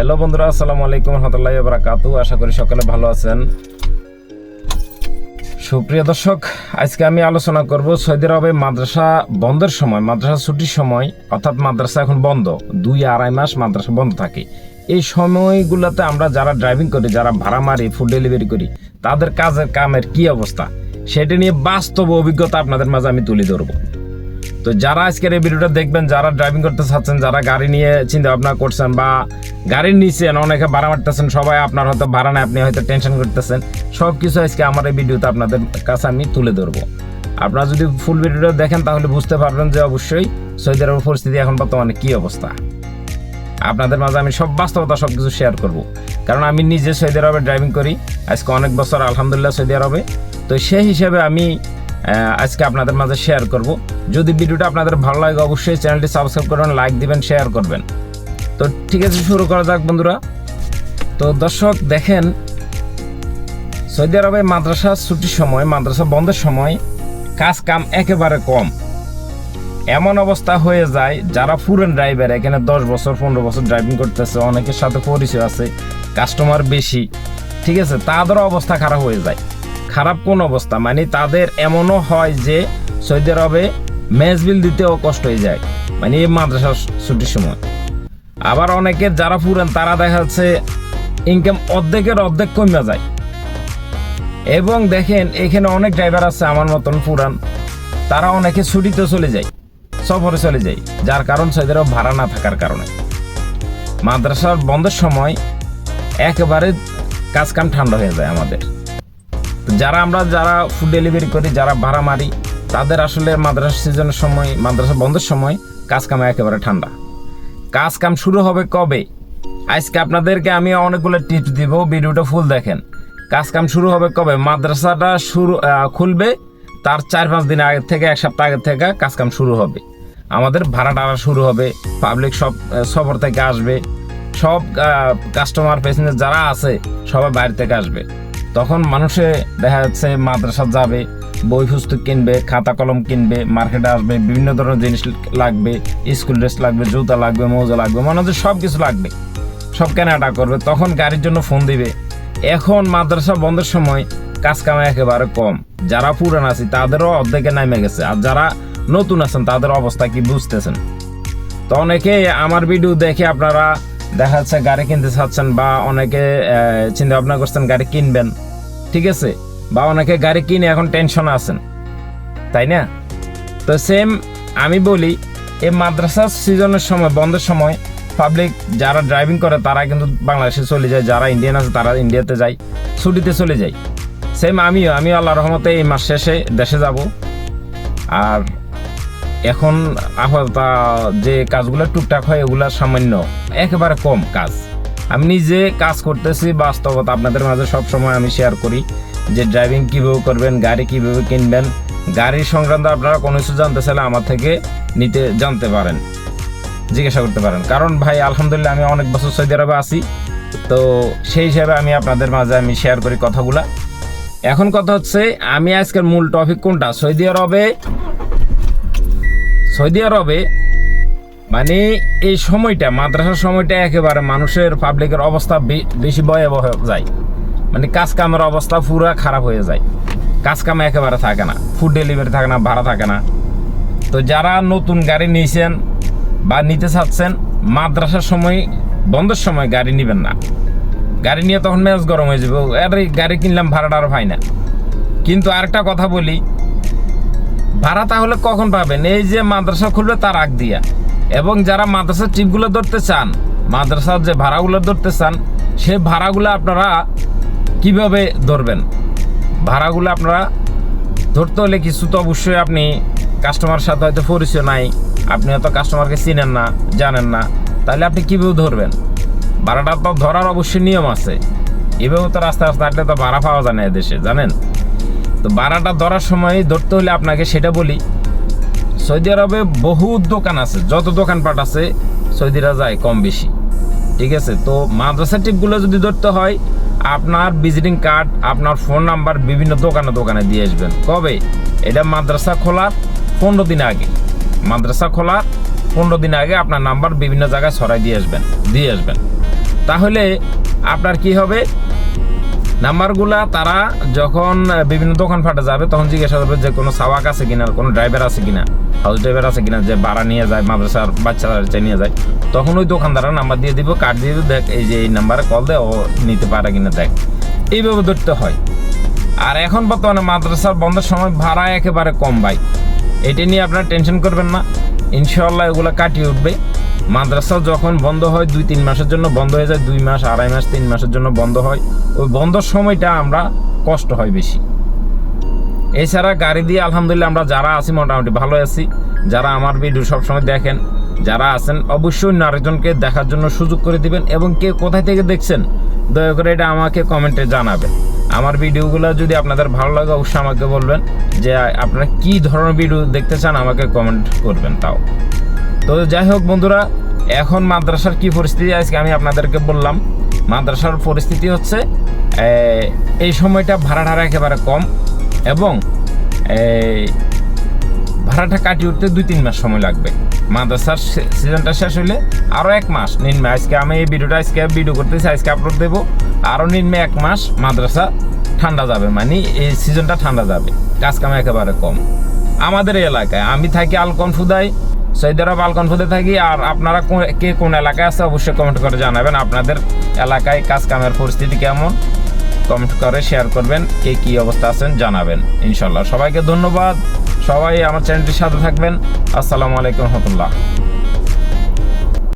Hello বন্ধুরা, আসসালামু আলাইকুম রহমতুল্লাহ বারাকাতু আশা করি সকলে ভালো আছেন। সুপ্রিয় দর্শক, আজকে আমি আলোচনা করব সৌদি আরবে মাদ্রাসা বন্ধের সময়, মাদ্রাসা ছুটির সময়, অর্থাৎ মাদ্রাসা এখন বন্ধ, দুই আড়াই মাস মাদ্রাসা বন্ধ থাকে। এই সময়গুলোতে আমরা যারা ড্রাইভিং করি, যারা ভাড়া মারি ফুড ডেলিভারি করি, তাদের কাজের কামের কি অবস্থা, সেটা নিয়ে বাস্তব অভিজ্ঞতা আপনাদের মাঝে আমি তুলে ধরবো। তো যারা আজকের এই ভিডিওটা দেখবেন, যারা ড্রাইভিং করতে চাচ্ছেন, যারা গাড়ি নিয়ে চিন্তা ভাবনা করছেন বা গাড়ি নিচ্ছেন অনেকে ভাড়া মারতেছেন, সবাই আপনার হয়তো ভাড়া নেই আপনি হয়তো টেনশন করতেছেন। সব কিছু আজকে আমার এই ভিডিওতে আপনাদের কাছে আমি তুলে ধরবো। আপনারা যদি ফুল ভিডিওটা দেখেন, তাহলে বুঝতে পারবেন যে অবশ্যই সৌদি আরবের পরিস্থিতি এখন বর্তমানে কি অবস্থা। আপনাদের মাঝে আমি সব বাস্তবতা সব কিছু শেয়ার করব। কারণ আমি নিজে সৌদি আরবে ড্রাইভিং করি। আজকে অনেক বছর, আলহামদুলিল্লাহ সৌদি আরবে। তো সেই হিসেবে আমি আজকে আপনাদের মাঝে শেয়ার করব। যদি ভিডিওটা আপনাদের ভালো লাগে, অবশ্যই চ্যানেলটি সাবস্ক্রাইব করবেন লাইক দিবেন শেয়ার করবেন। তো ঠিক আছে, শুরু করা যাক বন্ধুরা। তো দর্শক, দেখেন, সৌদি আরবে মাদ্রাসা ছুটির সময়, মাদ্রাসা বন্ধের সময় কাজ কাম একেবারে কম। এমন অবস্থা হয়ে যায়, যারা ফুরেন ড্রাইভার এখানে দশ বছর, পনেরো বছর ড্রাইভিং করতেছে, অনেকের সাথে পরিচয় আছে কাস্টমার বেশি, ঠিক আছে তাদের অবস্থা খারাপ হয়ে যায়। খারাপ কোন অবস্থা? মানে তাদের এমনও হয় যে সৌদি আরবে মেজ বিল দিতেও কষ্ট হয়ে যায় মানে এই মাদ্রাসা ছুটির সময়। আবার অনেকে যারা ফুরেন তারা দেখা যাচ্ছে ইনকাম অর্ধেকের অর্ধেক কমে যায়। এবং দেখেন, এখানে অনেক ড্রাইভার আছে আমার মতন পুরান, তারা অনেকে ছুটিতে চলে যায়, সফরে চলে যায়, যার কারণ সেদেরও ভাড়া না থাকার কারণে। মাদ্রাসার বন্ধের সময় একেবারে কাজ কাম ঠান্ডা হয়ে যায় আমাদের। যারা আমরা যারা ফুড ডেলিভারি করি, যারা ভাড়া মারি, তাদের আসলে মাদ্রাসা সিজনের সময়, মাদ্রাসা বন্ধের সময় কাজ কামে একেবারে ঠান্ডা। কাজ কাম শুরু হবে কবে? আজকে আপনাদেরকে আমি অনেকগুলো টিপস দিব, ভিডিওটা ফুল দেখেন। কাজ কাম শুরু হবে কবে? মাদ্রাসাটা শুরু খুলবে, তার চার পাঁচ দিন আগে থেকে, এক সপ্তাহ আগে থেকে কাজ কাম শুরু হবে। আমাদের ভাড়া টাড়া শুরু হবে পাবলিক সব সফর থেকে আসবে। সব কাস্টমার পেসেঞ্জার যারা আছে, সবাই বাইরে থেকে আসবে। তখন মানুষে দেখা যাচ্ছে মাদ্রাসা যাবে বই পুস্তক কিনবে খাতা কলম কিনবে, মার্কেটে আসবে, বিভিন্ন ধরনের জিনিস লাগবে, স্কুল ড্রেস লাগবে, জুতা লাগবে, মোজা লাগবে, মনে হচ্ছে সব কিছু লাগবে। সব কেনাটা করবে, তখন গাড়ির জন্য ফোন দিবে। এখন মাদ্রাসা বন্ধের সময় কাজ কামে একেবারে কম। যারা পুরান আছে, তাদেরও অর্ধেকে নামে গেছে, আর যারা নতুন আছেন, তাদের অবস্থা কি বুঝতেছেন? তো অনেকে আমার ভিডিও দেখে আপনারা দেখা যাচ্ছে গাড়ি কিনতে চাচ্ছেন বা অনেকে চিন্তা ভাবনা করছেন গাড়ি কিনবেন, ঠিক আছে? বা অনেকে গাড়ি কিনে এখন টেনশন আছেন, তাই না? তো সেম আমি বলি এই মাদ্রাসা সিজনের সময়, বন্ধের সময় পাবলিক যারা ড্রাইভিং করে, তারা কিন্তু বাংলাদেশে চলে যায়, যারা ইন্ডিয়ান আছে, তারা ইন্ডিয়াতে যায়, ছুটিতে চলে যায়। সেম আমিও আমি আল্লাহ রহমতে এই মাস শেষে দেশে যাব। আর এখন আপাতত যে কাজগুলো টুকটাক হয়, এগুলো সামান্য, একেবারে কম কাজ। আমি নিজে কাজ করতেছি, বাস্তবতা আপনাদের মাঝে সব সময় আমি শেয়ার করি যে ড্রাইভিং কীভাবে করবেন, গাড়ি কীভাবে কিনবেন, গাড়ি সংক্রান্ত আপনারা কোনো কিছু জানতে চাইলে আমার থেকে নিতে, জানতে পারেন, জিজ্ঞাসা করতে পারেন। কারণ ভাই, আলহামদুলিল্লাহ আমি অনেক বছর সৌদি আরবে আছি, তো সেই হিসাবে আমি আপনাদের মাঝে আমি শেয়ার করি কথাগুলা। এখন কথা হচ্ছে, আমি আজকের মূল টপিক কোনটা? সৌদি আরবে সৌদি আরবে মানে এই সময়টা, মাদ্রাসার সময়টা একেবারে মানুষের পাবলিকের অবস্থা বেশি ভয়াবহ যায়। মানে কাজ কামের অবস্থা পুরা খারাপ হয়ে যায়। কাজ কাম একেবারে থাকে না ফুড ডেলিভারি থাকে না, ভাড়া থাকে না। তো যারা নতুন গাড়ি নিয়েছেন বা নিতে চাচ্ছেন, মাদ্রাসার সময়, বন্ধের সময় গাড়ি নেবেন না। গাড়ি নিয়ে তখন মেজ গরম হয়ে যাবে আরে, গাড়ি কিনলাম, ভাড়াটা আর পাই না। কিন্তু আরেকটা কথা বলি ভাড়া তাহলে কখন পাবেন? এই যে মাদ্রাসা খুলবে তার আগ দিয়া। এবং যারা মাদ্রাসার ট্রিপগুলো ধরতে চান, মাদ্রাসার যে ভাড়াগুলো ধরতে চান, সে ভাড়াগুলো আপনারা কীভাবে ধরবেন? ভাড়াগুলো আপনারা ধরতে হলে কিছু তো অবশ্যই আপনি কাস্টমার সাথে হয়তো পরিচয় নাই, আপনি হয়তো কাস্টমারকে চিনেন না, জানেন না। তাহলে আপনি কীভাবে ধরবেন? ভাড়াটা তো ধরার অবশ্যই নিয়ম আছে। এভাবে তো রাস্তা রাস্তা হাঁটলে তো ভাড়া পাওয়া যায় না এদেশে, জানেন? তো ভাড়াটা ধরার সময় ধরতে হলে আপনাকে সেটা বলি, সৌদি আরবে বহু দোকান আছে, যত দোকানপাট আছে, সৌদিরা যায় কম বেশি, ঠিক আছে? তো মাদ্রাসা টিপগুলো যদি ধরতে হয়, আপনার ভিজিটিং কার্ড আপনার ফোন নাম্বার বিভিন্ন দোকানে দোকানে দিয়ে আসবেন। কবে? এটা মাদ্রাসা খোলার পনেরো দিন আগে। মাদ্রাসা খোলার পনেরো দিন আগে আপনার নাম্বার বিভিন্ন জায়গায় ছড়াই দিয়ে আসবেন দিয়ে আসবেন। তাহলে আপনার কি হবে? নাম্বারগুলা তারা যখন বিভিন্ন দোকান ফাটে যাবে, তখন জিজ্ঞাসা করবে যে কোনো সাওয়াক আছে কিনা, কোনো ড্রাইভার আছে কিনা, হাউস ড্রাইভার আছে কিনা, যে ভাড়া নিয়ে যায়, মাদ্রাসার বাচ্চারা নিয়ে যায়। তখন ওই দোকানদারের নাম্বার দিয়ে দিব কার্ড দিয়ে দেখ, এই যে এই নাম্বারে কল দে, ও নিতে পারে কিনা, দেখ। এইভাবে ধরতে হয়। আর এখন বর্তমানে মাদ্রাসার বন্ধের সময় ভাড়া একেবারে কম, ভাই। এটা নিয়ে আপনারা টেনশন করবেন না। ইনশাল্লাহ এগুলো কাটিয়ে উঠবে। মাদ্রাসা যখন বন্ধ হয়, দুই তিন মাসের জন্য বন্ধ হয়ে যায়, দুই মাস, আড়াই মাস, তিন মাসের জন্য বন্ধ হয়। ওই বন্ধর সময়টা আমরা কষ্ট হয় বেশি। এছাড়া গাড়ি দিয়ে আলহামদুলিল্লাহ আমরা যারা আছি, মোটামুটি ভালো আছি। যারা আমার ভিডিও সবসময় দেখেন, যারা আছেন, অবশ্যই আরেকজনকে দেখার জন্য সুযোগ করে দিবেন এবং কে কোথায় থেকে দেখছেন, দয়া করে এটা আমাকে কমেন্টে জানাবেন। আমার ভিডিওগুলো যদি আপনাদের ভালো লাগে, অবশ্যই আমাকে বলবেন যে, আপনারা কি ধরনের ভিডিও দেখতে চান, আমাকে কমেন্ট করবেন তাও। তো যাই হোক বন্ধুরা, এখন মাদ্রাসার কি পরিস্থিতি আজকে আমি আপনাদেরকে বললাম। মাদ্রাসার পরিস্থিতি হচ্ছে এই সময়টা ভাড়া একেবারে কম এবং ভাড়াটা কাটিয়ে উঠতে দুই তিন মাস সময় লাগবে। মাদ্রাসার সিজনটা শেষ হলে আরও এক মাস। নিম্নে আজকে আমি এই ভিডিওটা আজকে ভিডিও করতেছি, আজকে আপলোড দেবো। আরও নিম্নে এক মাস মাদ্রাসা ঠান্ডা যাবে মানে এই সিজনটা ঠান্ডা যাবে। কাজ কাম একেবারে কম। আমাদের এলাকায় আমি থাকি আলকনফুদায় সৈয়দ বালকন আলকনফুদে থাকি, আর আপনারা কে কোন এলাকায় আছে অবশ্যই কমেন্ট করে জানাবেন। আপনাদের এলাকায় কাজ কামের পরিস্থিতি কেমন? কমেন্ট করে শেয়ার করবেন, কে কি অবস্থা আছেন জানাবেন ইনশাল্লাহ সবাইকে ধন্যবাদ। সবাই আমার চ্যানেলটির সাথে থাকবেন। আসসালামু আলাইকুম রহমতুল্লাহ।